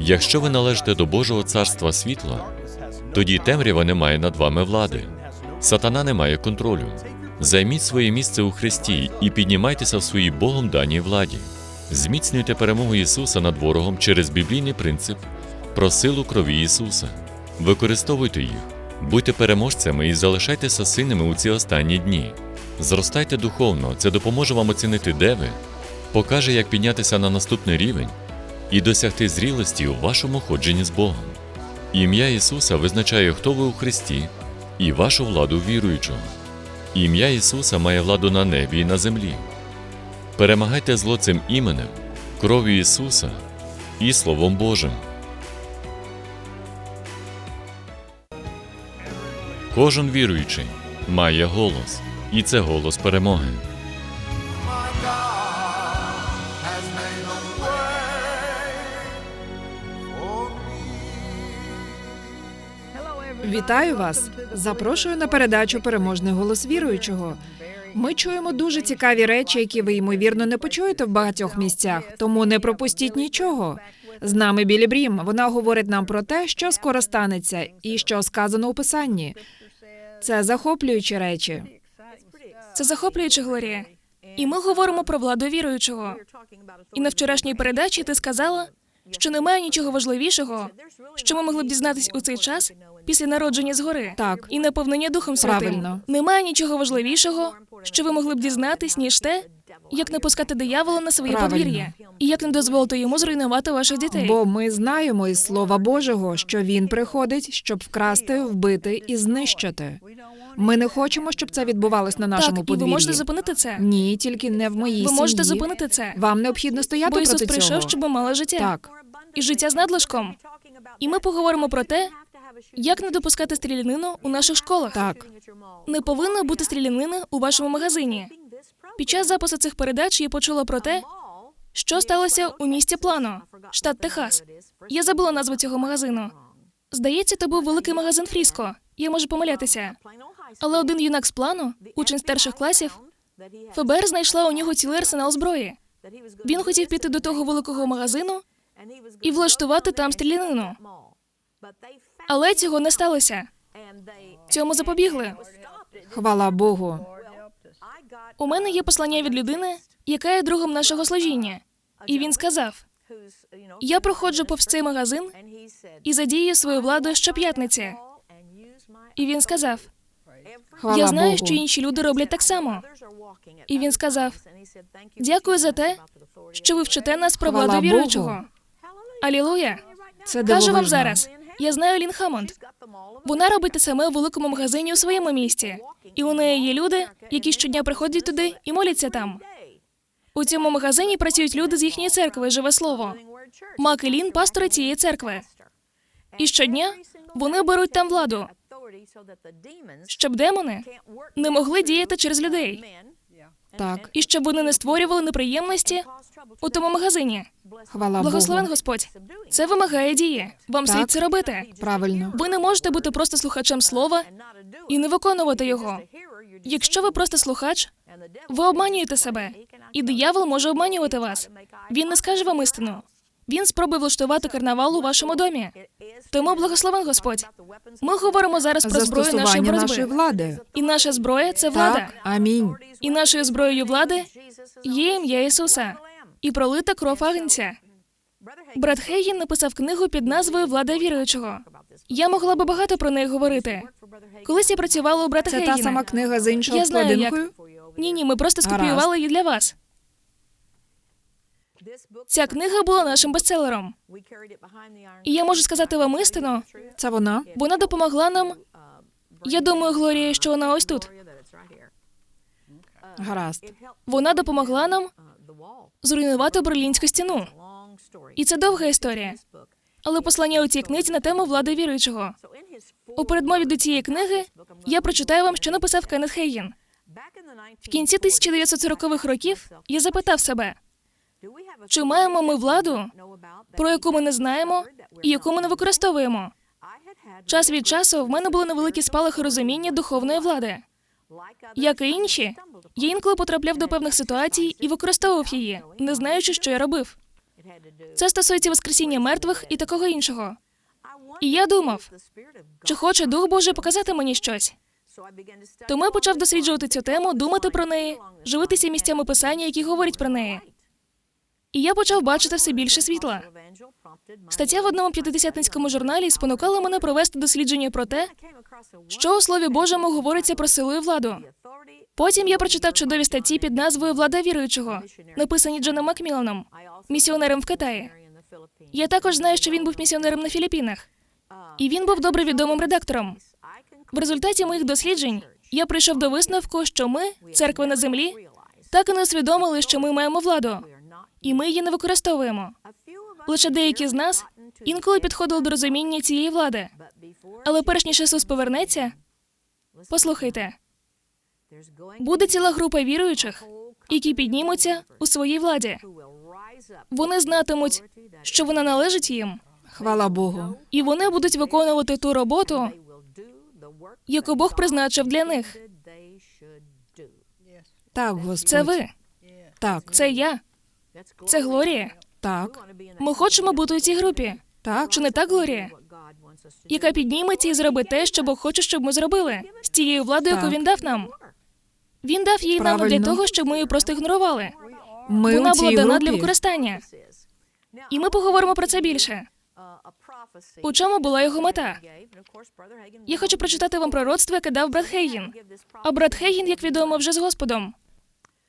Якщо ви належите до Божого царства світла, тоді темрява не має над вами влади. Сатана не має контролю. Займіть своє місце у Христі і піднімайтеся в своїй Богом даній владі. Зміцнюйте перемогу Ісуса над ворогом через біблійний принцип про силу крові Ісуса. Використовуйте їх, будьте переможцями і залишайтеся сильними у ці останні дні. Зростайте духовно, це допоможе вам оцінити, де ви, покаже, як піднятися на наступний рівень і досягти зрілості у вашому ходженні з Богом. Ім'я Ісуса визначає, хто ви у Христі, і вашу владу віруючого. Ім'я Ісуса має владу на небі і на землі. Перемагайте зло цим іменем, кров'ю Ісуса і Словом Божим. Кожен віруючий має голос, і це голос перемоги. Вітаю вас! Запрошую на передачу Переможний голос віруючого. Ми чуємо дуже цікаві речі, які ви ймовірно не почуєте в багатьох місцях, тому не пропустіть нічого. З нами Білі Брім. Вона говорить нам про те, що скоро станеться, і що сказано у писанні. Це захоплюючі речі. Це захоплююче, Глорія. І ми говоримо про владу віруючого. І на вчорашній передачі ти сказала, що немає нічого важливішого, що ми могли б дізнатись у цей час після народження згори. Так. І наповнення Духом Святим. Правильно. Немає нічого важливішого, що ви могли б дізнатись, ніж те, як не пускати диявола на своє Правильно. подвір'я, і як не дозволити йому зруйнувати ваших дітей. Бо ми знаємо із Слова Божого, що він приходить, щоб вкрасти, вбити і знищити. Ми не хочемо, щоб це відбувалось на нашому так, і ви можете зупинити це. Ні, тільки не в моїй Ви можете сім'ї. зупинити це. Вам необхідно стояти Бо Ісус проти прийшов, цього. щоб ми мали життя. Так, І життя з надлишком. І ми поговоримо про те, як не допускати стрілянину у наших школах. так. Не повинно бути стрілянини у вашому магазині. Під час запису цих передач я почула про те, що сталося у місті Плано, штат Техас. Я забула назву цього магазину. Здається, це був великий магазин Фріско. Я можу помилятися. Але один юнак з плану, учень старших класів, ФБР знайшла у нього цілий арсенал зброї. Він хотів піти до того великого магазину і влаштувати там стрілянину. Але цього не сталося. Цьому запобігли. Хвала Богу. У мене є послання від людини, яка є другом нашого служіння. І він сказав: Я проходжу повз цей магазин і задію свою владу щоп'ятниці. І він сказав: Хвала Я знаю, Богу. що інші люди роблять так само. І він сказав: Дякую за те, що ви вчите нас про Хвала владу Богу. віруючого. Алілуя! Це Кажу вам дивовижно. зараз. Я знаю Лін Хамонд. Вона робить те саме у великому магазині у своєму місті. І у неї є люди, які щодня приходять туди і моляться там. У цьому магазині працюють люди з їхньої церкви, живе слово. Мак і Лін – пастори цієї церкви. І щодня вони беруть там владу, щоб демони не могли діяти через людей, Так, і щоб вони не створювали неприємності у тому магазині. хвала Благословен Богу. Господь. Це вимагає дії. Вам Так. слід це робити. Правильно. Ви не можете бути просто слухачем слова і не виконувати його. Якщо ви просто слухач, ви обманюєте себе, і диявол може обманювати вас. Він не скаже вам істину. Він спробує влаштувати карнавал у вашому домі. Тому благословен Господь. Ми говоримо зараз про зброю нашої Застосування нашої влади. І наша зброя це влада. Так, амінь. І нашою зброєю влади є ім'я Ісуса і пролита кров агнця. Брат Хейгін написав книгу під назвою Влада віруючого. Я могла би багато про неї говорити. Колись я працювала у брата Це Хейгіна. та сама книга з іншою Я знаю, як. обкладинкою? Ні, ні, ми просто скопіювали її для вас. Ця книга була нашим бестселером. І я можу сказати вам істину, Це вона? вона допомогла нам. Я думаю, Глорія, що вона ось тут. Гаразд. Вона допомогла нам зруйнувати Берлінську стіну. І це довга історія. Але послання у цій книзі на тему влади віруючого. У передмові до цієї книги я прочитаю вам, що написав Кеннет Хейген. В кінці 1940-х років я запитав себе, чи маємо ми владу, про яку ми не знаємо і яку ми не використовуємо. Час від часу в мене були невеликі спалахи розуміння духовної влади. Як і інші, я інколи потрапляв до певних ситуацій і використовував її, не знаючи, що я робив. Це стосується воскресіння мертвих і такого іншого. І я думав, Чи хоче Дух Божий показати мені щось? Тому я почав досліджувати цю тему, думати про неї, живитися місцями писання, які говорять про неї. І я почав бачити все більше світла. Стаття в одному п'ятидесятницькому журналі спонукала мене провести дослідження про те, що у Слові Божому говориться про силу і владу. Потім я прочитав чудові статті під назвою Влада віруючого, написані Джоном Макміланом, місіонером в Китаї. Я також знаю, що він був місіонером на Філіппінах, і він був добре відомим редактором. В результаті моїх досліджень я прийшов до висновку, що ми, церква на землі, так і не усвідомили, що ми маємо владу, і ми її не використовуємо. Лише деякі з нас інколи підходили до розуміння цієї влади. Але перш ніж Ісус повернеться, послухайте, буде ціла група віруючих, які піднімуться у своїй владі. Вони знатимуть, що вона належить їм, Хвала Богу. і вони будуть виконувати ту роботу, яку Бог призначив для них. Так, Господь. Це ви, Так, це я, це Глорія. так, Ми хочемо бути у цій групі. так. Чи не так, Глорія? Яка підніметься і зробить те, що Бог хоче, щоб ми зробили з тією владою, яку він дав нам. Він дав її нам для того, щоб ми її просто ігнорували. Ми Вона у цій була дана для використання. І ми поговоримо про це більше. У чому була його мета? Я хочу прочитати вам пророцтво, яке дав брат Хейгін. А брат Хейгін, як відомо, вже з Господом.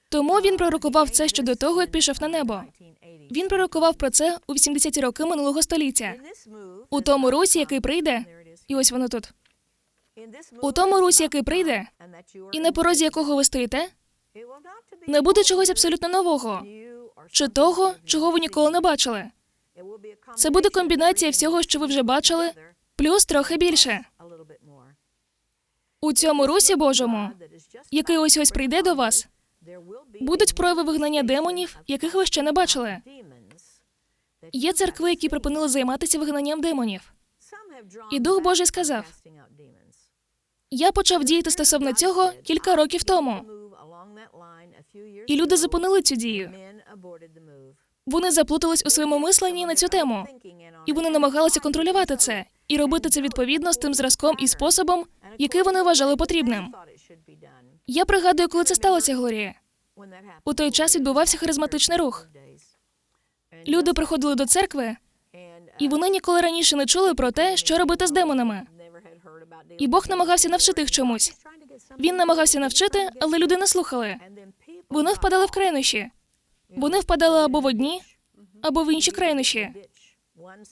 Тому він пророкував це ще до того, як пішов на небо. Він пророкував про це у 80-ті роки минулого століття. У тому русі, який прийде, і ось воно тут. У тому русі, який прийде, і на порозі якого ви стоїте, не буде чогось абсолютно нового, чи того, чого ви ніколи не бачили. Це буде комбінація всього, що ви вже бачили, плюс трохи більше. У цьому русі Божому, який ось ось прийде до вас, будуть прояви вигнання демонів, яких ви ще не бачили. Є церкви, які припинили займатися вигнанням демонів. І Дух Божий сказав, Я почав діяти стосовно цього кілька років тому, і люди зупинили цю дію. Вони заплутались у своєму мисленні на цю тему, і вони намагалися контролювати це і робити це відповідно з тим зразком і способом, який вони вважали потрібним. Я пригадую, коли це сталося, Глорія. У той час відбувався харизматичний рух. Люди приходили до церкви, і вони ніколи раніше не чули про те, що робити з демонами. І Бог намагався навчити їх чомусь. Він намагався навчити, але люди не слухали. Вони впадали в крайнощі. Вони впадали або в одні, або в інші крайнощі.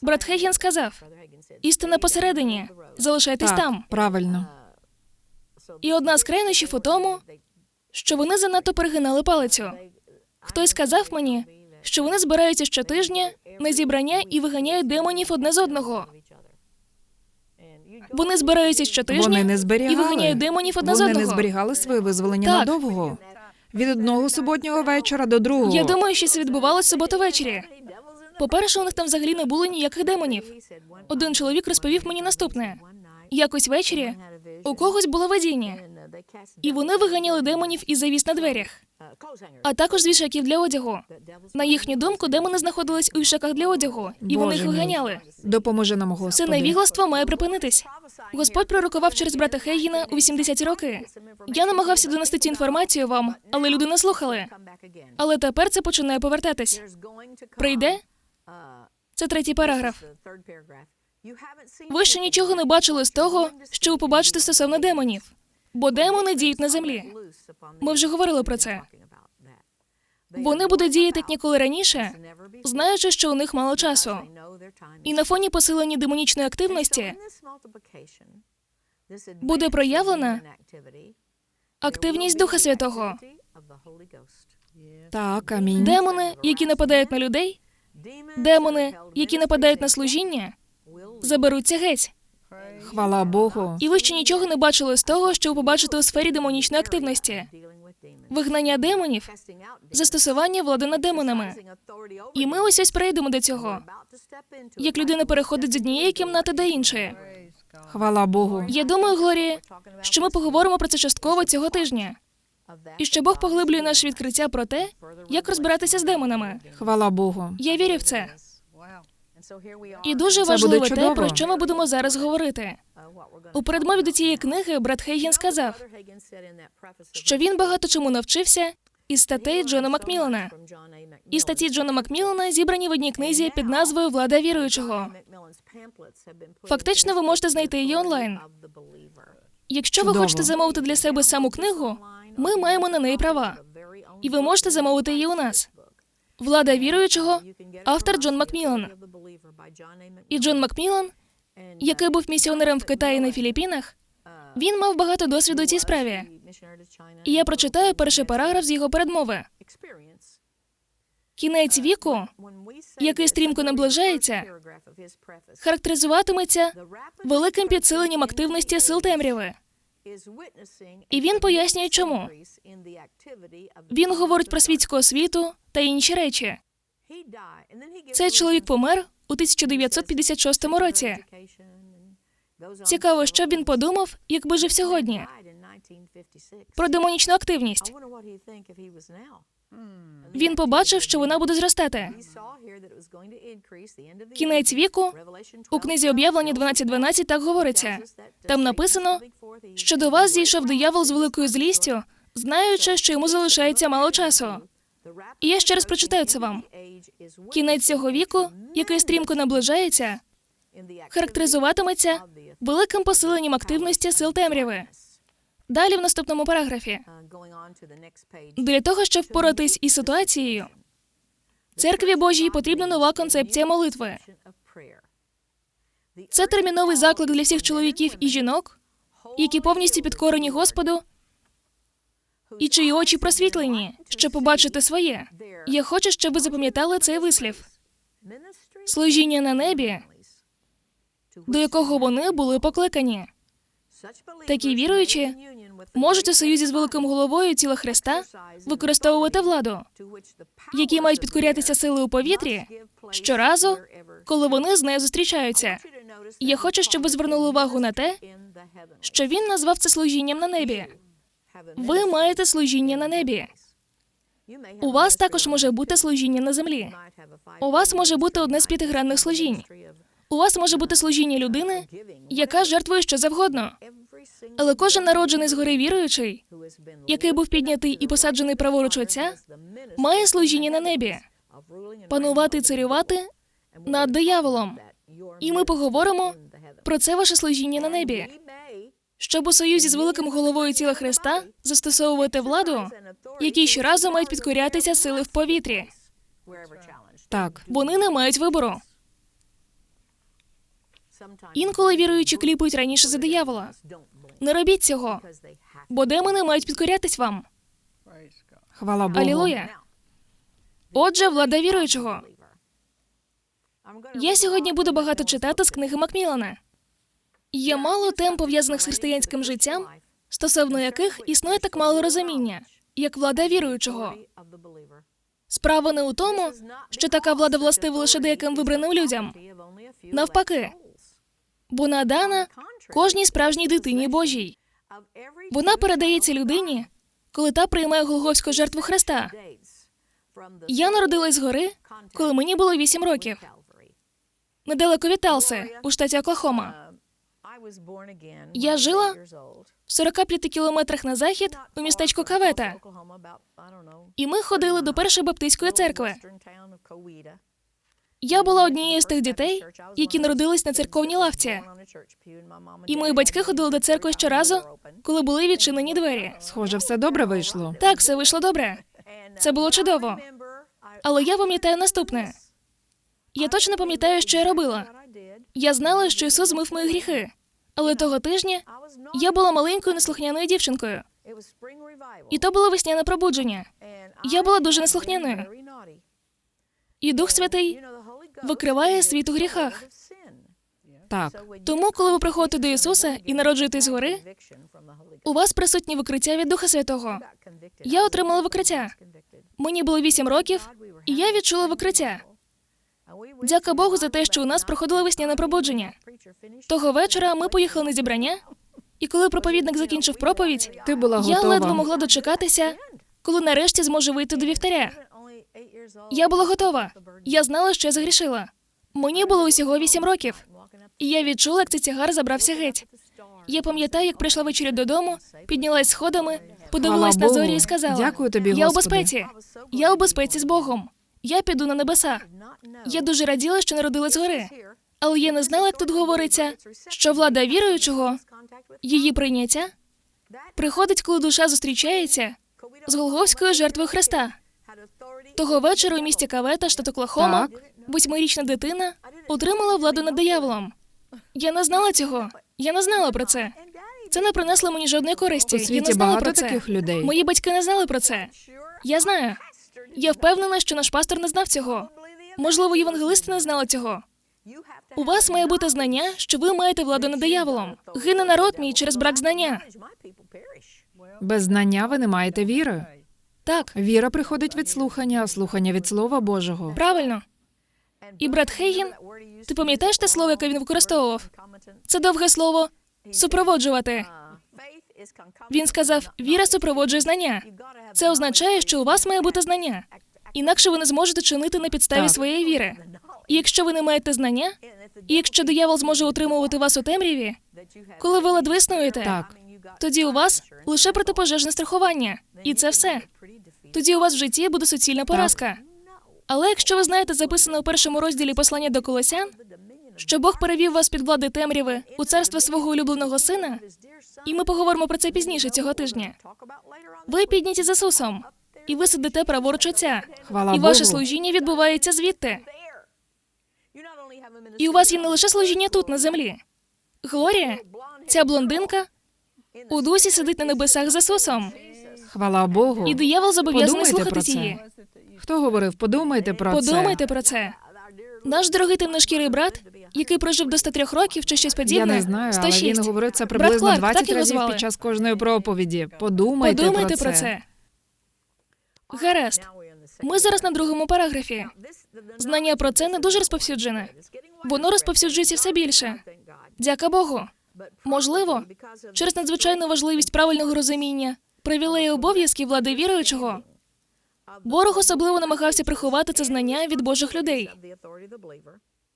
Брат Хейген сказав: істина посередині, залишайтесь Так, там. правильно. І одна з крайнощів у тому, що вони занадто перегинали палицю. Хтось сказав мені, що вони збираються щотижня на зібрання і виганяють демонів одне з одного. Вони збираються щотижня Вони не і виганяють демонів одне з Вони одного. не зберігали своє визволення Так. надовго. Від одного суботнього вечора до другого. Я думаю, що це відбувалося суботу ввечері. По-перше, у них там взагалі не було ніяких демонів. Один чоловік розповів мені наступне: якось ввечері у когось було видіння, і вони виганяли демонів із завіс на дверях, а також з вішаків для одягу. На їхню думку, демони знаходились у вішаках для одягу, і вони їх мій. виганяли. Допоможи нам, Це невігластво має припинитись. Господь пророкував через брата Хейгіна у 80-ті роки. Я намагався донести цю інформацію вам, але люди не слухали. Але тепер це починає повертатись. Прийде це третій параграф. Ви ще нічого не бачили з того, що ви побачите стосовно демонів, бо демони діють на землі. Ми вже говорили про це. Вони будуть діяти як ніколи раніше, знаючи, що у них мало часу. І на фоні посилення демонічної активності буде проявлена активність Духа Святого. Так, амінь. Демони, які нападають на людей, демони, які нападають на служіння, заберуться геть. Хвала Богу. І ви ще нічого не бачили з того, що ви побачите у сфері демонічної активності. Вигнання демонів, застосування влади над демонами. І ми ось ось перейдемо до цього. Як людина переходить з однієї кімнати до іншої. Хвала Богу. Я думаю, Глорія, що ми поговоримо про це частково цього тижня. і що Бог поглиблює наше відкриття про те, як розбиратися з демонами. Хвала Богу. Я вірю в це. І дуже важливе те, про що ми будемо зараз говорити. У передмові до цієї книги брат Хейген сказав, що він багато чому навчився із статей Джона Макмілана. І статті Джона Макмілана зібрані в одній книзі під назвою Влада віруючого. Фактично, ви можете знайти її онлайн. Якщо ви хочете замовити для себе саму книгу, ми маємо на неї права, і ви можете замовити її у нас. Влада віруючого, автор Джон Макмілан. І Джон Макмілан, який був місіонером в Китаї на Філіппінах, він мав багато досвіду у цій справі. І я прочитаю перший параграф з його передмови. Кінець віку, який стрімко наближається, характеризуватиметься великим підсиленням активності сил темряви. І він пояснює, чому. Він говорить про світську освіту та інші речі. Цей чоловік помер у 1956 році. Цікаво, що б він подумав, якби жив сьогодні про демонічну активність. Він побачив, що вона буде зростати. Кінець віку у книзі об'явлення 12.12 так говориться. Там написано, що до вас зійшов диявол з великою злістю, знаючи, що йому залишається мало часу. І я ще раз прочитаю це вам. Кінець цього віку, який стрімко наближається, характеризуватиметься великим посиленням активності сил темряви. Далі в наступному параграфі. Для того, щоб впоратись із ситуацією, церкві Божій потрібна нова концепція молитви. Це терміновий заклик для всіх чоловіків і жінок, які повністю підкорені Господу і чиї очі просвітлені, щоб побачити своє. Я хочу, щоб ви запам'ятали цей вислів служіння на небі, до якого вони були покликані. Такі віруючі Можуть у союзі з великим головою тіла Христа використовувати владу, які мають підкорятися сили у повітрі щоразу, коли вони з нею зустрічаються. Я хочу, щоб ви звернули увагу на те, що він назвав це служінням на небі. Ви маєте служіння на небі. У вас також може бути служіння на землі. У вас може бути одне з п'ятигранних служінь. У вас може бути служіння людини, яка жертвує що завгодно. Але кожен народжений згори віруючий, який був піднятий і посаджений праворуч отця, має служіння на небі, панувати і царювати над дияволом. І ми поговоримо про це ваше служіння на небі, щоб у союзі з великим головою тіла Христа застосовувати владу, якій щоразу мають підкорятися сили в повітрі. Так, Вони не мають вибору. Інколи віруючі кліпають раніше за диявола. Не робіть цього, бо демони мають підкорятись вам. хвала Богу. Алілуя. Отже, влада віруючого. Я сьогодні буду багато читати з книги Макмілана. Є мало тем, пов'язаних з християнським життям, стосовно яких існує так мало розуміння, як влада віруючого. Справа не у тому, що така влада властива лише деяким вибраним людям. Навпаки, бо надана кожній справжній дитині Божій. Вона передається людині, коли та приймає Голгофську жертву Христа. Я народилась згори, коли мені було 8 років, недалеко від Талси, у штаті Оклахома. Я жила В 45 кілометрах на захід у містечку Кавета. І ми ходили до першої баптистської церкви. Я була однією з тих дітей, які народились на церковній лавці. І мої батьки ходили до церкви щоразу, коли були відчинені двері. Схоже, все добре вийшло. Так, все вийшло добре. Це було чудово. Але я пам'ятаю наступне. Я точно пам'ятаю, що я робила. Я знала, що Ісус змив мої гріхи. Але того тижня я була маленькою неслухняною дівчинкою. І то було весняне пробудження. Я була дуже неслухняною. І Дух Святий викриває світ у гріхах. Так, Тому, коли ви приходите до Ісуса і народжуєтесь згори, у вас присутні викриття від Духа Святого. Я отримала викриття. Мені було 8 років, і я відчула викриття. Дяка Богу за те, що у нас проходило весняне пробудження. Того вечора ми поїхали на зібрання, І коли проповідник закінчив проповідь, Ти була я ледве могла дочекатися, коли нарешті зможу вийти до вівтаря. Я була готова. Я знала, що я загрішила. Мені було усього вісім років, і я відчула, як цей тягар забрався геть. Я пам'ятаю, як прийшла ввечері додому, піднялась сходами, подивилась на зорі і сказала: Дякую тобі, Я у безпеці. Я у безпеці з Богом. Я піду на небеса. Я дуже раділа, що народилась згори. Але я не знала, як тут говориться, що влада віруючого, її прийняття, приходить, коли душа зустрічається з Голговською жертвою Христа. Того вечора у місті Кавета, штат Оклахома, восьмирічна дитина отримала владу над дияволом. Я не знала цього. Я не знала про це. Це не принесло мені жодної користі. У я не знала багато про це. таких людей. Мої батьки не знали про це. Я знаю. Я впевнена, що наш пастор не знав цього. Можливо, євангелисти не знали цього. У вас має бути знання, що ви маєте владу над дияволом. Гине народ мій через брак знання. Без знання ви не маєте віри. Так, Віра приходить від слухання, а слухання від Слова Божого. правильно. І брат Хейгін, ти пам'ятаєш те слово, яке він використовував? Це довге слово супроводжувати. Він сказав: віра супроводжує знання. Це означає, що у вас має бути знання. Інакше ви не зможете чинити на підставі Так. своєї віри. І якщо ви не маєте знання, і якщо диявол зможе утримувати вас у темряві, коли ви ледве існуєте, Так. тоді у вас лише протипожежне страхування, і це все. Тоді у вас в житті буде суцільна поразка. Але якщо ви знаєте записане у першому розділі послання до Колосян, що Бог перевів вас під влади темряви у царство свого улюбленого сина, і ми поговоримо про це пізніше цього тижня. Ви підняті з Ісусом, і ви сидите праворуч Отця, Хвала і ваше Богу. служіння відбувається звідти. І у вас є не лише служіння тут, на землі. Глорія, ця блондинка, у дусі сидить на небесах з Ісусом, Хвала Богу. і диявол зобов'язаний Подумайте про слухатись це. її. Хто говорив? Подумайте про це. Подумайте про це. Наш дорогий темношкірий брат, який прожив до 103 років чи щось Я подібне, не знаю, але він говорив це приблизно Кларк, 20 так разів під час кожної проповіді. Подумайте, Подумайте про, про це. Гаразд. Ми зараз на другому параграфі. Знання про це не дуже розповсюджене. Воно розповсюджується все більше. Дяка Богу. Можливо, через надзвичайну важливість правильного розуміння, привілеї обов'язків влади віруючого, ворог особливо намагався приховати це знання від Божих людей.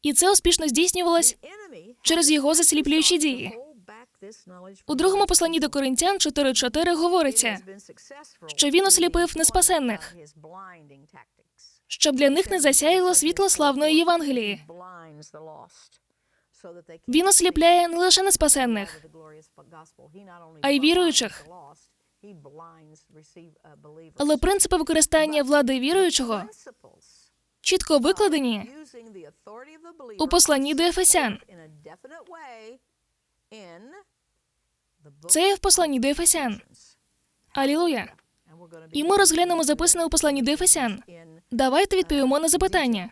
І це успішно здійснювалось через його засліплюючі дії. У другому посланні до Коринтян 4.4 говориться, що він осліпив неспасенних, щоб для них не засяяло світло славної Євангелії. Він осліпляє не лише неспасенних, а й віруючих. але принципи використання влади віруючого чітко викладені у посланні до Ефесян. Це є в посланні до Ефесян. Алілуя. І ми розглянемо записане у посланні до Ефесян. Давайте відповімо на запитання.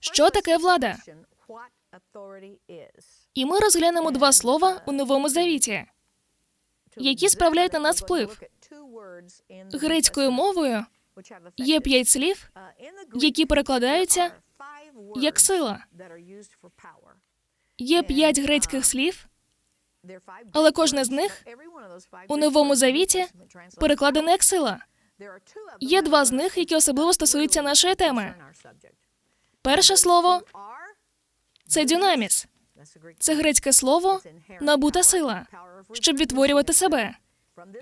Що таке влада? І ми розглянемо два слова у новому завіті, які справляють на нас вплив. Грецькою мовою є п'ять слів, які перекладаються як сила. Є п'ять грецьких слів, але кожне з них у новому завіті перекладене як сила. Є два з них, які особливо стосуються нашої теми. Перше слово це дюнаміс. Це грецьке слово набута сила, щоб відтворювати себе.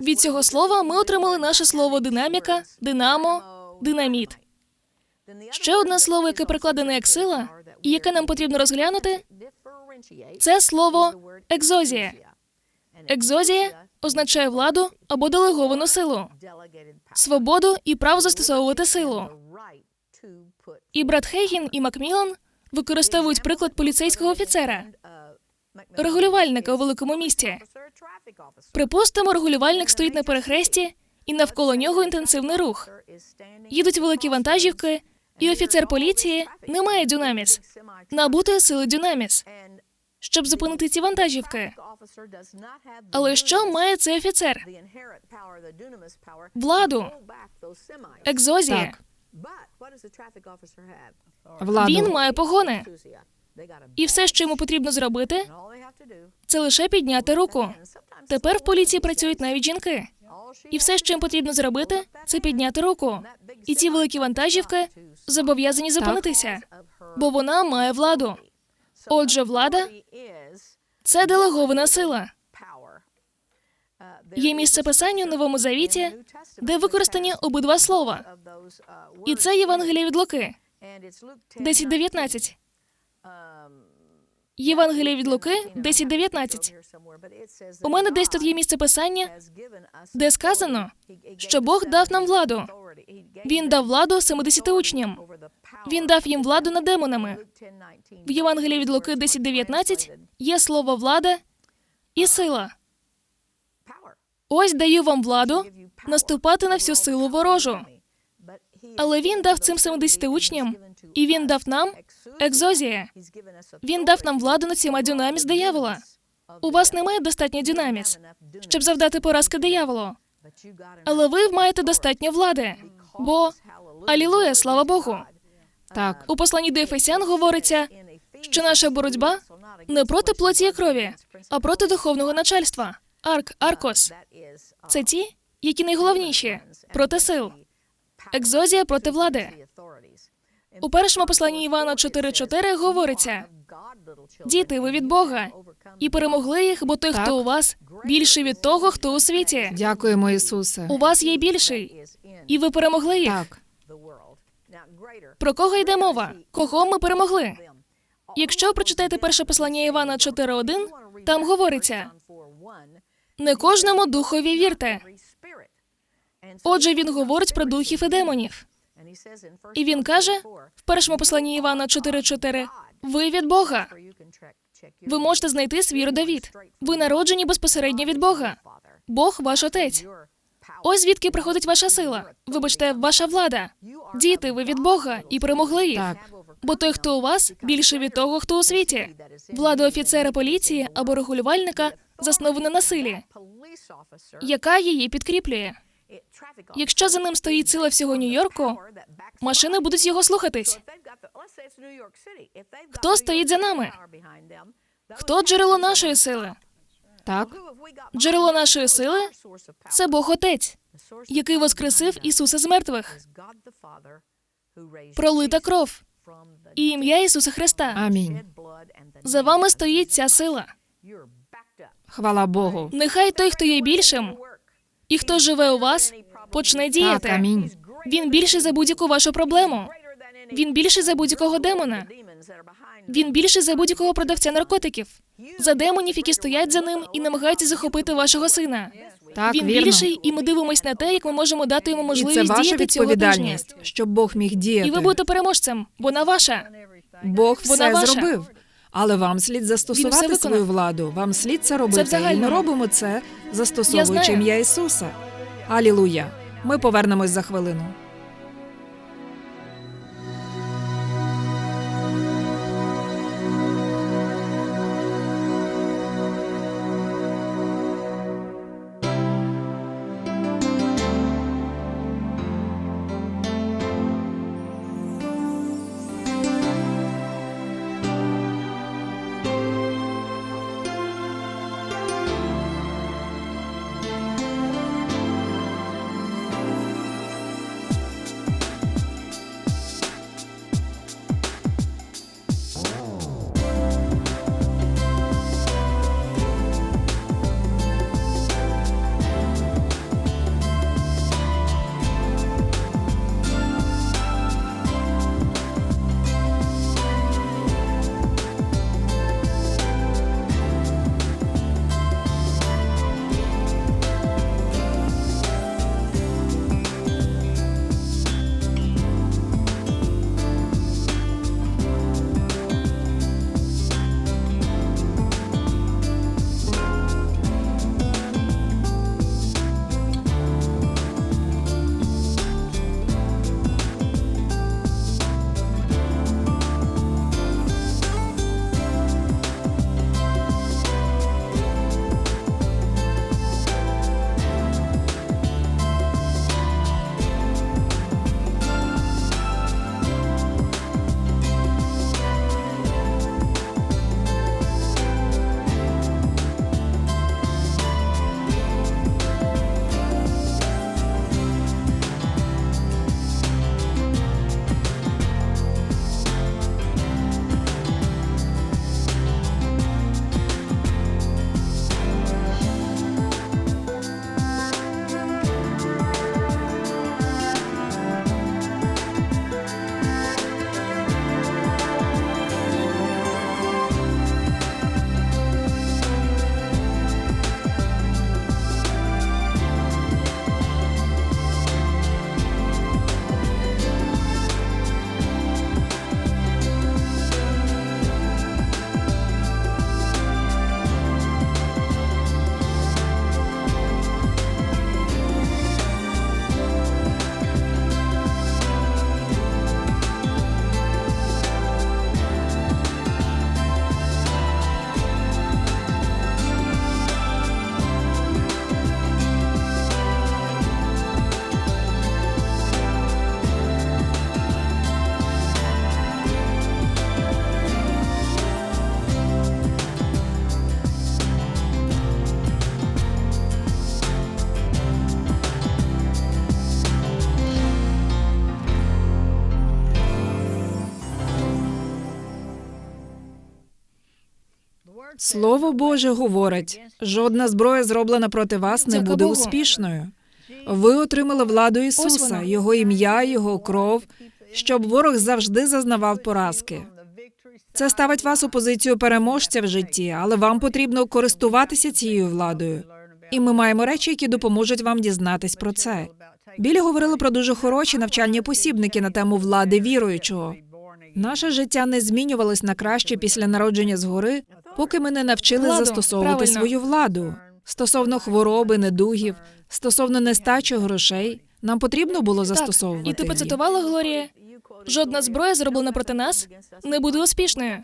Від цього слова ми отримали наше слово динаміка, динамо, динаміт. Ще одне слово, яке прикладене як сила, і яке нам потрібно розглянути, Це слово екзозія. Екзозія означає владу або делеговану силу, свободу і право застосовувати силу. І брат Хейгін і Макмілан використовують приклад поліцейського офіцера, регулювальника у великому місті. Припустимо, регулювальник стоїть на перехресті, і навколо нього інтенсивний рух. Їдуть великі вантажівки, і офіцер поліції не має дюнаміс, набутої сили дюнаміс, щоб зупинити ці вантажівки. Але що має цей офіцер? Владу. Екзозія. Владу. Він має погони. І все, що йому потрібно зробити, це лише підняти руку. Тепер в поліції працюють навіть жінки. І все, що їм потрібно зробити, це підняти руку. І ці великі вантажівки зобов'язані зупинитися, бо вона має владу. Отже, влада це делегована сила. Є місце писання у Новому Завіті, де використані обидва слова. І це Євангеліє від Луки, 10.19. Євангеліє від Луки 10.19. У мене десь тут є місце писання, де сказано, що Бог дав нам владу. Він дав владу 70 учням. Він дав їм владу над демонами. В Євангелії від Луки 10.19 є слово влада і сила. Ось даю вам владу наступати на всю силу ворожу. Але він дав цим 70 учням, і він дав нам екзозія. Він дав нам владу над всіма дюнаміс диявола. У вас немає достатньо дюнаміс, щоб завдати поразки дияволу. Але ви маєте достатньо влади. Бо алілуя, слава Богу. Так, У посланні до Ефесян говориться, що наша боротьба не проти плоті і крові, а проти духовного начальства. Арк, Аркос. Це ті, які найголовніші проти сил. Екзозія проти влади. У першому посланні Івана 4.4 говориться: діти, ви від Бога, і перемогли їх, бо той, Так. хто у вас, більший від того, хто у світі. дякуємо, Ісусе. У вас є більший, і ви перемогли їх. Так, Про кого йде мова? Кого ми перемогли? Якщо прочитаєте перше послання Івана 4.1, там говориться: не кожному духові вірте. Отже, він говорить про духів і демонів. І він каже в першому посланні Івана 4.4, ви від Бога. Ви можете знайти свій родовід. Ви народжені безпосередньо від Бога. Бог ваш отець. Ось звідки приходить ваша сила. Вибачте, ваша влада. Діти, ви від Бога і перемогли їх. Так. Бо той, хто у вас, більше від того, хто у світі. Влада офіцера поліції або регулювальника заснована на силі, яка її підкріплює. Якщо за ним стоїть сила всього Нью-Йорку, машини будуть його слухатись. Хто стоїть за нами? Хто джерело нашої сили? так, Джерело нашої сили це Бог Отець, який воскресив Ісуса з мертвих, пролита кров і ім'я Ісуса Христа. амінь. За вами стоїть ця сила. Хвала Богу. Нехай той, хто є більшим, і хто живе у вас, почне Так, діяти. амінь. Він більший за будь-яку вашу проблему. Він більший за будь-якого демона. Він більший за будь-якого продавця наркотиків, за демонів, які стоять за ним і намагаються захопити вашого сина. Так, Він вірно. більший, і ми дивимось на те, як ми можемо дати йому І це можливість ваша діяти цього тижня. відповідальність, щоб Бог міг діяти. І ви будете переможцем. Вона ваша. Бог Вона все ваша. зробив. Але вам слід застосувати свою владу. Вам слід це робити. Це взагалі. і ми робимо це, застосовуючи ім'я Ісуса. Алілуя. Ми повернемось за хвилину. Слово Боже говорить: жодна зброя, зроблена проти вас, не буде успішною. Ви отримали владу Ісуса. Його ім'я, Його кров, щоб ворог завжди зазнавав поразки. Це ставить вас у позицію переможця в житті, але вам потрібно користуватися цією владою. І ми маємо речі, які допоможуть вам дізнатись про це. Білі говорили про дуже хороші навчальні посібники на тему влади віруючого. Наше життя не змінювалось на краще після народження згори, поки ми не навчили Владу, застосовувати правильно. свою владу стосовно хвороби, недугів, стосовно нестачі грошей. Нам потрібно було застосовувати. Так, і ти поцитувала, Глорія, жодна зброя, зроблена проти нас, не буде успішною.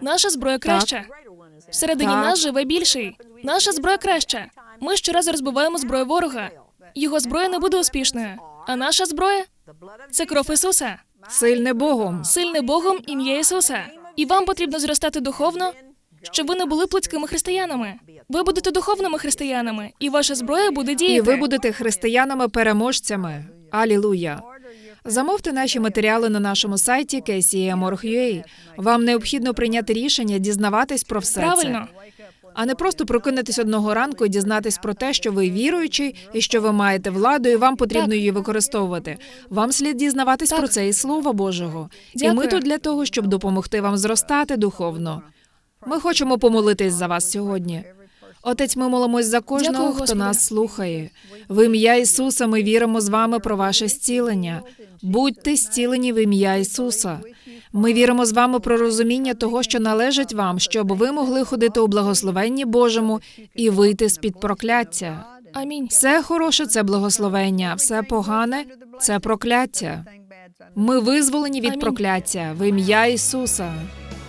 Наша зброя краща. Всередині Так. нас живе більший. Наша зброя краща. Ми щоразу розбиваємо зброю ворога. Його зброя не буде успішною. А наша зброя це кров Ісуса. Сильне Богом. Сильне Богом ім'я Ісуса. І вам потрібно зростати духовно, щоб ви не були плотськими християнами. Ви будете духовними християнами, і ваша зброя буде діяти. І ви будете християнами-переможцями. Алілуя. Замовте наші матеріали на нашому сайті KCM.org.ua. Вам необхідно прийняти рішення дізнаватись про все правильно. це, а не просто прокинутись одного ранку і дізнатись про те, що ви віруючий і що ви маєте владу, і вам потрібно Так. її використовувати. Вам слід дізнаватись Так. про це із Слова Божого. І ми тут для того, щоб допомогти вам зростати духовно. Ми хочемо помолитись за вас сьогодні. Отець, ми молимось за кожного, Дякую, хто Господи. нас слухає. В ім'я Ісуса ми віримо з вами про ваше зцілення. Будьте зцілені в ім'я Ісуса. Ми віримо з вами про розуміння того, що належить вам, щоб ви могли ходити у благословенні Божому і вийти з під прокляття. Амінь. Все хороше це благословення, все погане це прокляття. Ми визволені від Амінь. прокляття в ім'я Ісуса.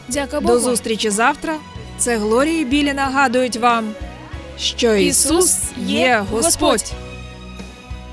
Дяка Богу. До зустрічі завтра. Це Глорія і Білі нагадують вам, що Ісус є Господь.